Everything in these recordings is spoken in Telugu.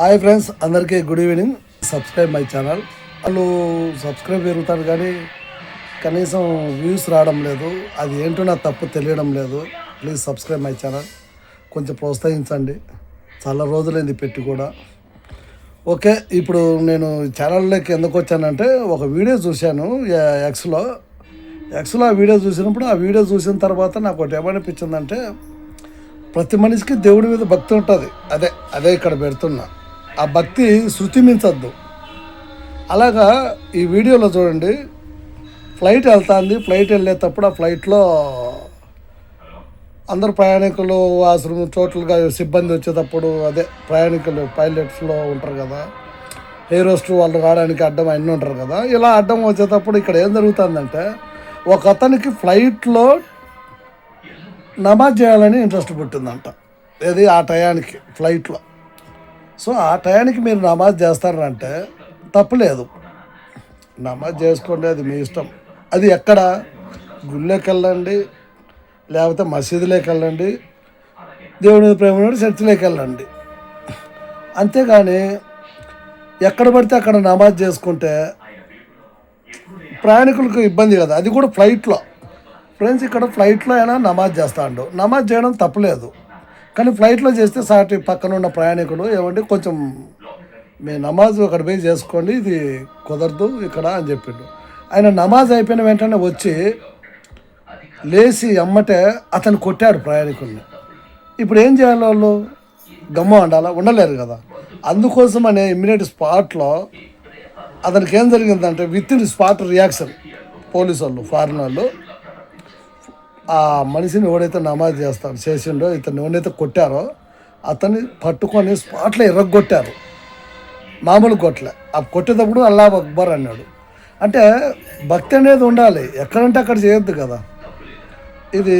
హాయ్ ఫ్రెండ్స్ అందరికీ good evening. Subscribe my channel. వాళ్ళు సబ్స్క్రైబ్ పెరుగుతారు కానీ కనీసం వ్యూస్ రావడం లేదు. అది ఏంటో నాకు తప్పు తెలియడం లేదు. Please subscribe my channel. కొంచెం ప్రోత్సహించండి. చాలా రోజులైంది పెట్టి కూడా. ఓకే ఇప్పుడు నేను ఛానల్లోకి ఎందుకు వచ్చానంటే ఒక వీడియో చూశాను ఎక్స్లో ఎక్స్లో ఆ వీడియో చూసినప్పుడు ఆ వీడియో చూసిన తర్వాత నాకు ఒకటి ఏమనిపించిందంటే ప్రతి మనిషికి దేవుడి మీద భక్తి ఉంటుంది. అదే అదే ఇక్కడ పెడుతున్నా. ఆ భక్తి శృతి మించద్దు. అలాగా ఈ వీడియోలో చూడండి. ఫ్లైట్ వెళ్తుంది. ఫ్లైట్ వెళ్ళేటప్పుడు ఆ ఫ్లైట్లో అందరు ప్రయాణికులు ఆశ్రమం చోట్లుగా సిబ్బంది వచ్చేటప్పుడు అదే ప్రయాణికులు పైలట్స్లో ఉంటారు కదా. హీరోస్ట్ వాళ్ళు రావడానికి అడ్డం అన్నీ ఉంటారు కదా. ఇలా అడ్డం వచ్చేటప్పుడు ఇక్కడ ఏం జరుగుతుందంటే ఒక అతనికి ఫ్లైట్లో నమాజ్ చేయాలని ఇంట్రెస్ట్ పుట్టిందంట. ఏది? ఆ టయానికి ఫ్లైట్లో. సో ఆ టయానికి మీరు నమాజ్ చేస్తారంటే తప్పులేదు. నమాజ్ చేసుకోండి అది మీ ఇష్టం. అది ఎక్కడ? గుళ్ళోకి వెళ్ళండి లేకపోతే మసీదులోకి వెళ్ళండి దేవుని ప్రేమ చర్చిలోకి వెళ్ళండి అంతేగాని ఎక్కడ పడితే అక్కడ నమాజ్ చేసుకుంటే ప్రయాణికులకు ఇబ్బంది కదా. అది కూడా ఫ్లైట్లో. ఫ్రెండ్స్ ఇక్కడ ఫ్లైట్లో అయినా నమాజ్ చేస్తాడు. నమాజ్ చేయడం తప్పలేదు. కానీ ఫ్లైట్లో చేస్తే సాటి పక్కన ఉన్న ప్రయాణికులు ఏమంటే కొంచెం మీ నమాజ్ అక్కడ పోయి చేసుకోండి ఇది కుదరదు ఇక్కడ అని చెప్పిండు. ఆయన నమాజ్ అయిపోయిన వెంటనే వచ్చి లేచి అమ్మటే అతను కొట్టాడు ప్రయాణికుల్ని. ఇప్పుడు ఏం చేయాలి వాళ్ళు? గమ్మ ఉండాలా? ఉండలేరు కదా. అందుకోసం అనే ఇమ్మీడియట్ స్పాట్లో అతనికి ఏం జరిగిందంటే with in spot reaction police వాళ్ళు ఫారిన్ వాళ్ళు ఆ మనిషిని ఎవడైతే నమాజ్ చేస్తాడు చేసిండో ఇతను ఎవరైతే కొట్టారో అతన్ని పట్టుకొని స్పాట్లో ఎర్రగొట్టారు. మామూలు కొట్టలే ఆ కొట్టేటప్పుడు అల్లా అక్బర్ అన్నాడు. అంటే భక్తి అనేది ఉండాలి. ఎక్కడంటే అక్కడ చేయొద్దు కదా. ఇది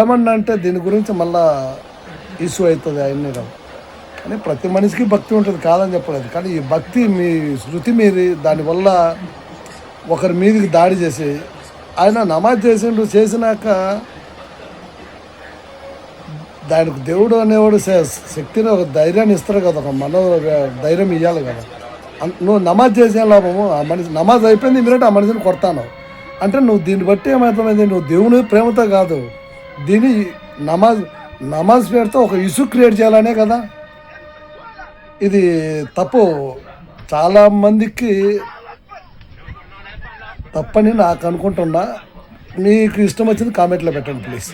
ఏమన్నా అంటే దీని గురించి మళ్ళా ఇష్యూ అవుతుంది అన్ని కానీ ప్రతి మనిషికి భక్తి ఉంటుంది కాదని చెప్పలేదు. కానీ ఈ భక్తి మీ శృతి మీరి దానివల్ల ఒకరి మీదకి దాడి చేసి ఆయన నమాజ్ చేసిండు చేసినాక దానికి దేవుడు అనేవాడు శక్తిని ఒక ధైర్యాన్ని ఇస్తారు కదా ఒక మనో ధైర్యం ఇవ్వాలి కదా. నువ్వు నమాజ్ చేసే లాభము ఆ మనిషి నమాజ్ అయిపోయింది మీరంటే ఆ మనిషిని కొడతాను. అంటే నువ్వు దీన్ని బట్టి ఏమవుతుంది నువ్వు దేవుని ప్రేమతో కాదు. దీని నమాజ్ నమాజ్ పేరుతో ఒక ఇష్యూ క్రియేట్ చేయాలనే కదా. ఇది తప్పు. చాలా మందికి తప్పని నాకు అనుకుంటున్నా. మీకు ఇష్టం వచ్చింది కామెంట్లో పెట్టండి ప్లీజ్